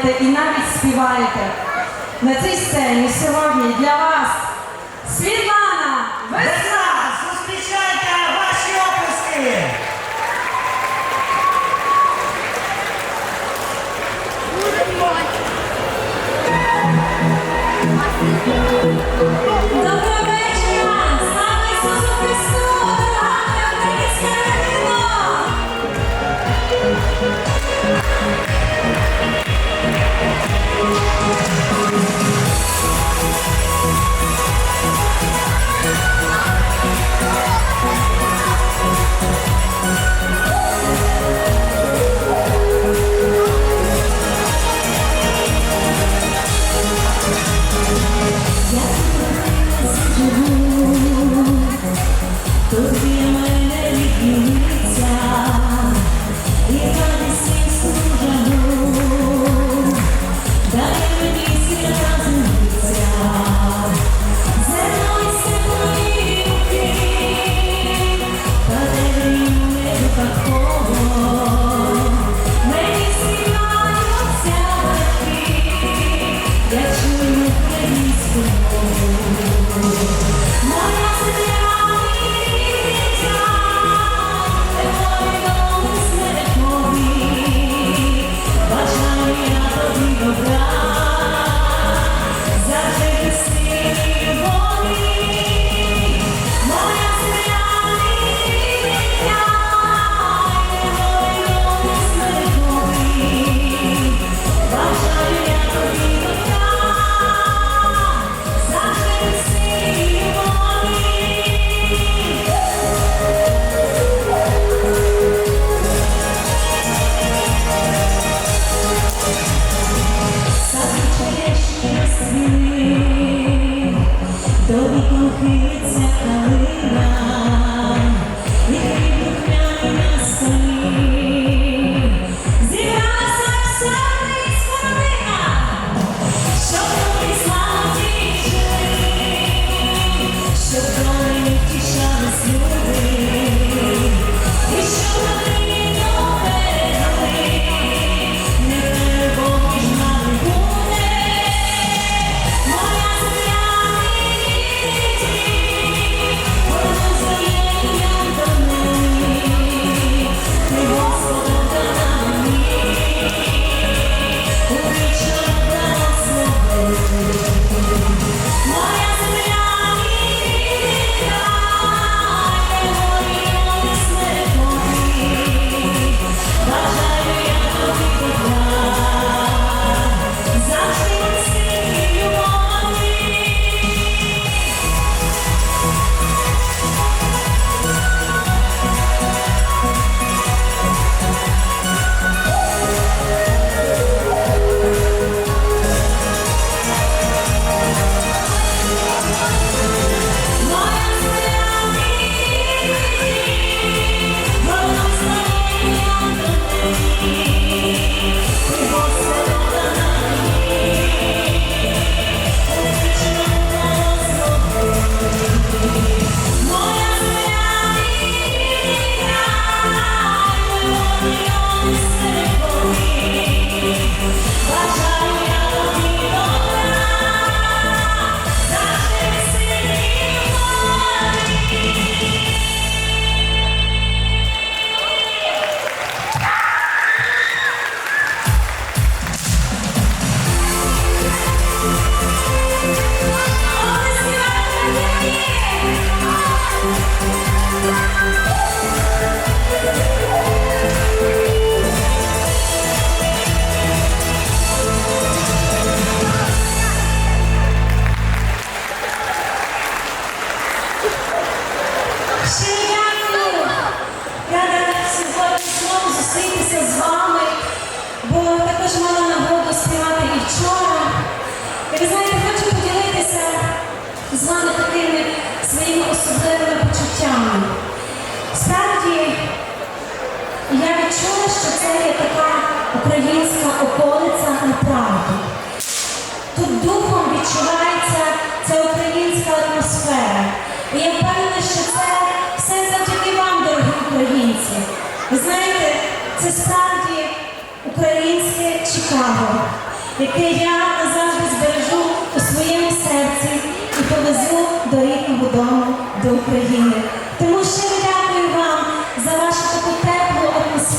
знаєте і навіть співаєте. На цій сцені сьогодні для вас. 불빛 차가운 밤 що це є така українська околиця на правду. Тут духом відчувається ця українська атмосфера. І я впевнена, що це все завдяки вам, дорогі українці. Ви знаєте, це справді українське Чикаго, яке я назавжди збережу у своєму серці і повезу до рідного дому до України.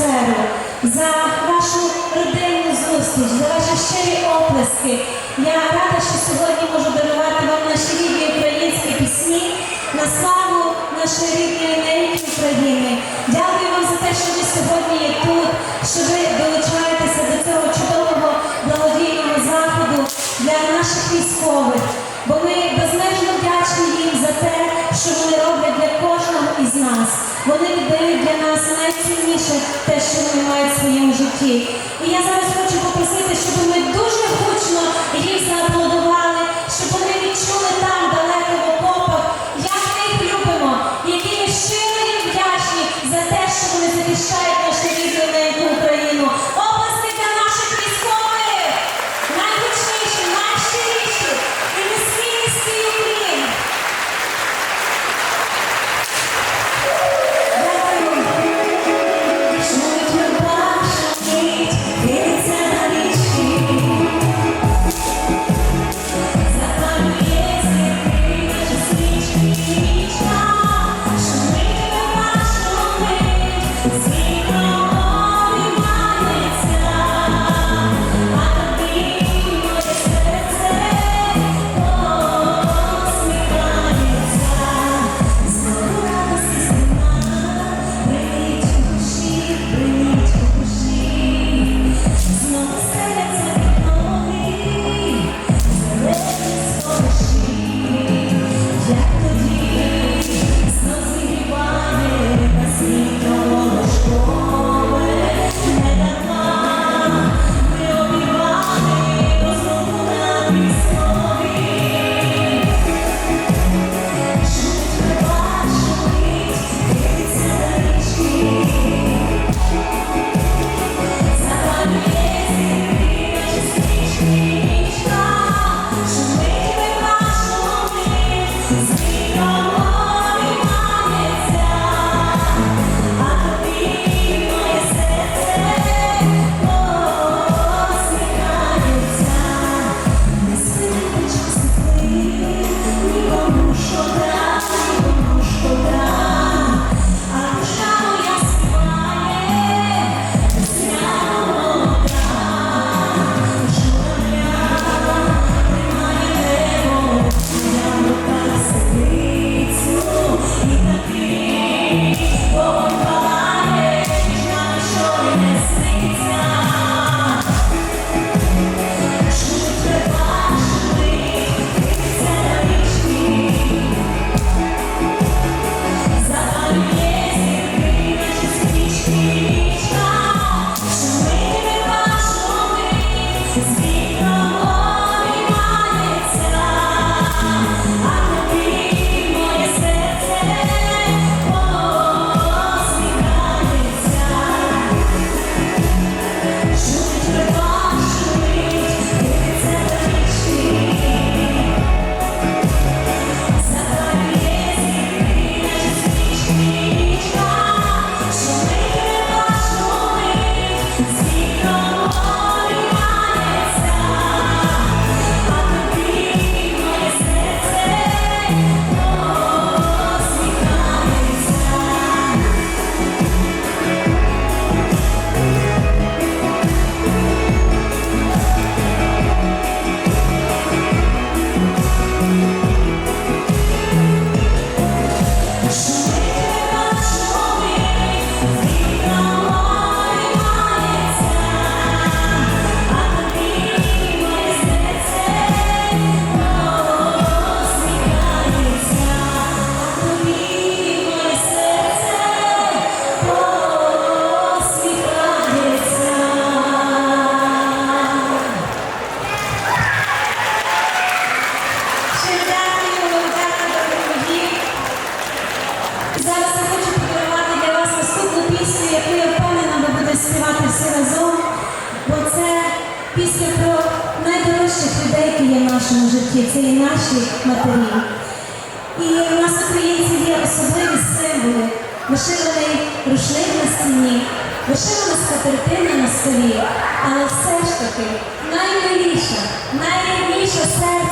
атмосферу, за вашу родинну зустріч, за ваші щирі оплески. Я рада, що сьогодні можу дарувати вам наші рідні українські пісні на славу нашої рідної неї України. Дякую вам за те, що ви сьогодні є тут, що ви долучаєтеся до цього чудового благодійного заходу для наших військових. своєму житті. І я зараз хочу попросити, щоб ми дуже гучно.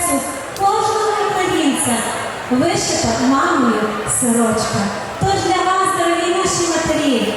Серцю кожного українця вишита мамою сорочка. Тож для вас, дорогі наші матері,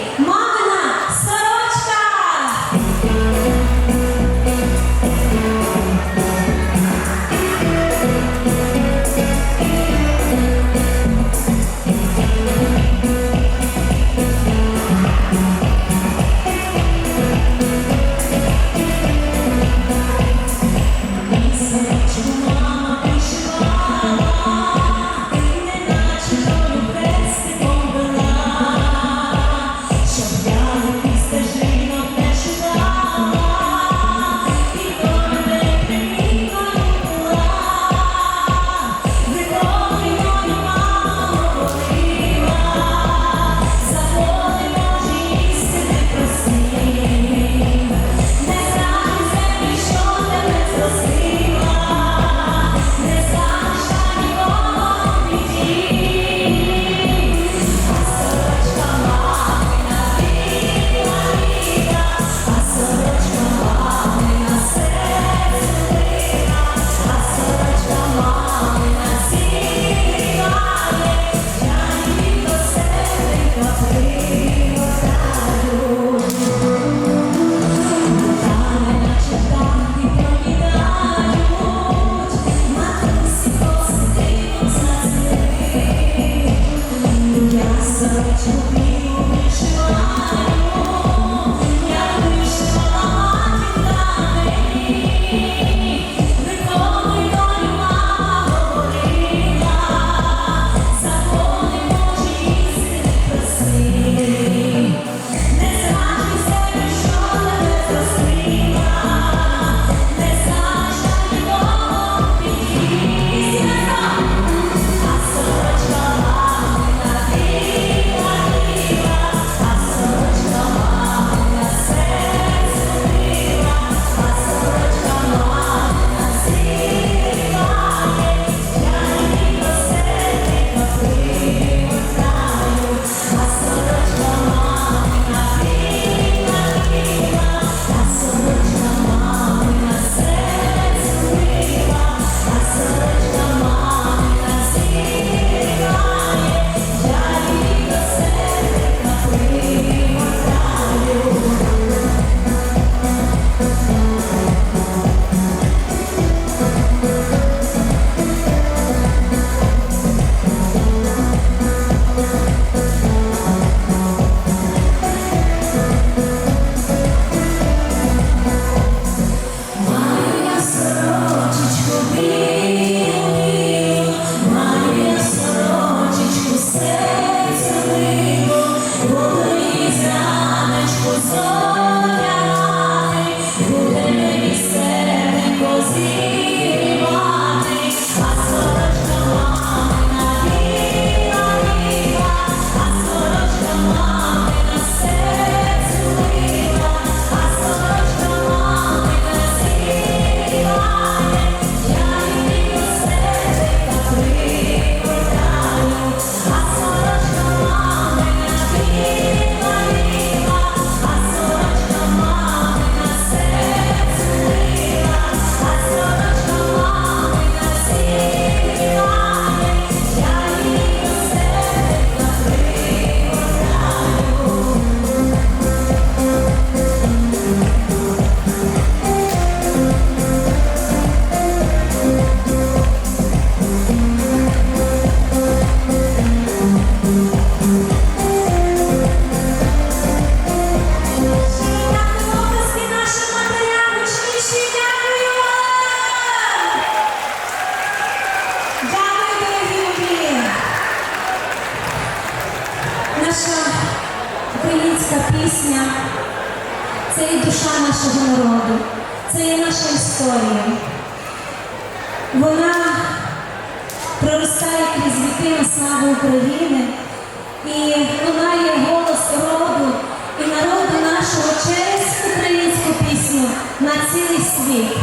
на цілий світ.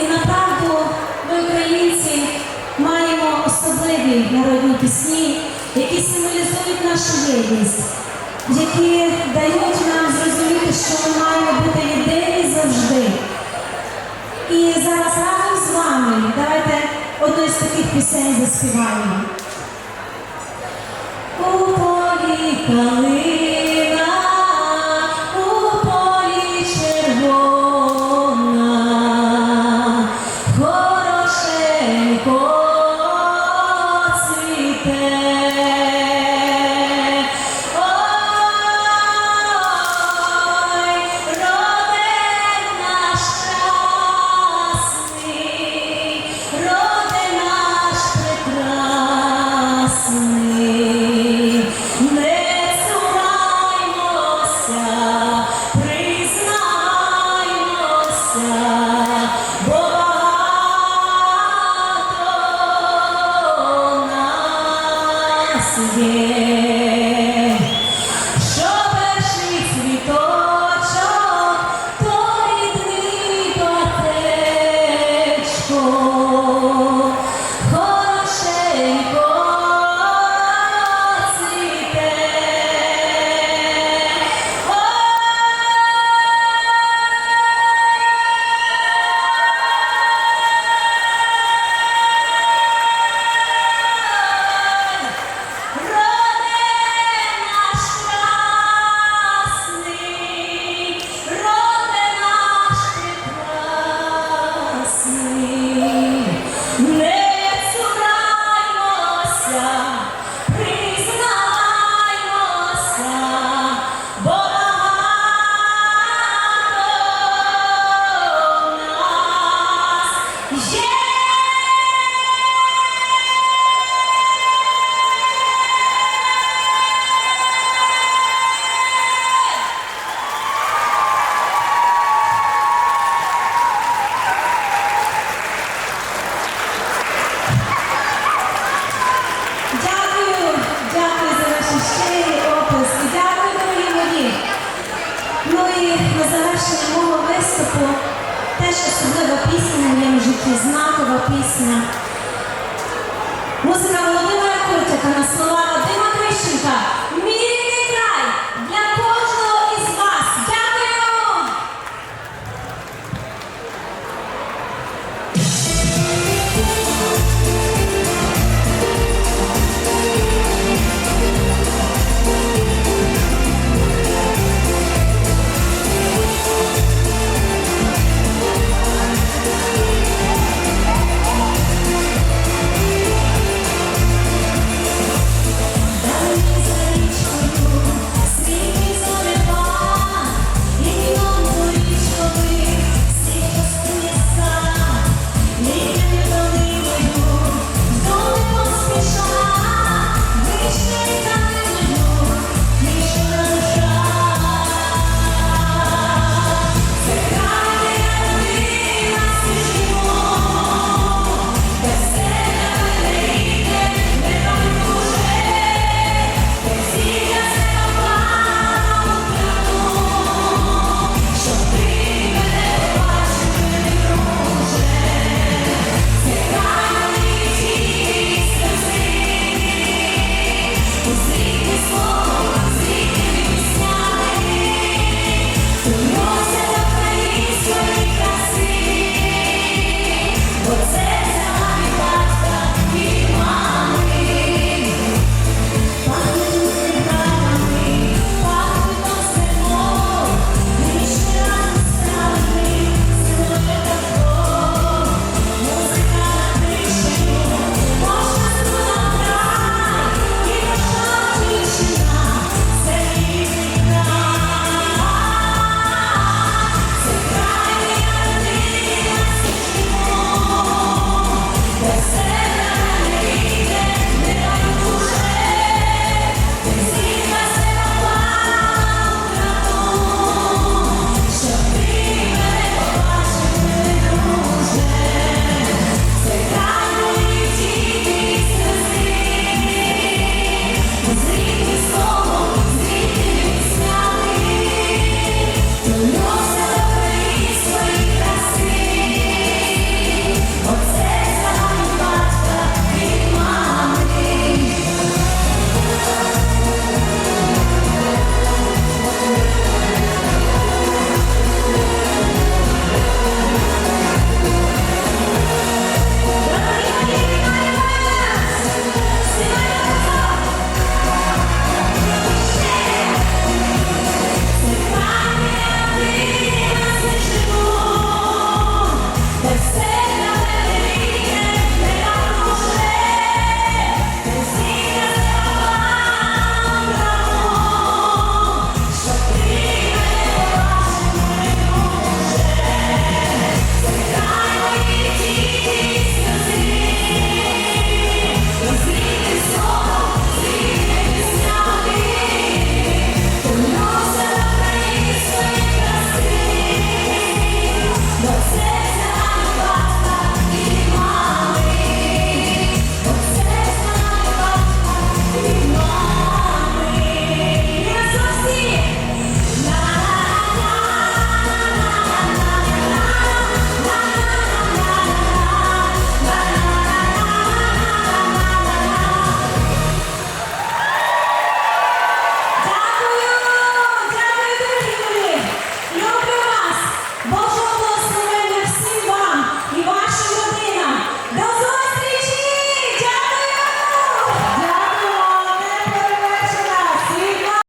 І направду ми, українці, маємо особливі народні пісні, які символізують нашу єдність, які дають нам зрозуміти, що ми маємо бути єдині завжди. І зараз разом з вами давайте одну з таких пісень заспіваємо. У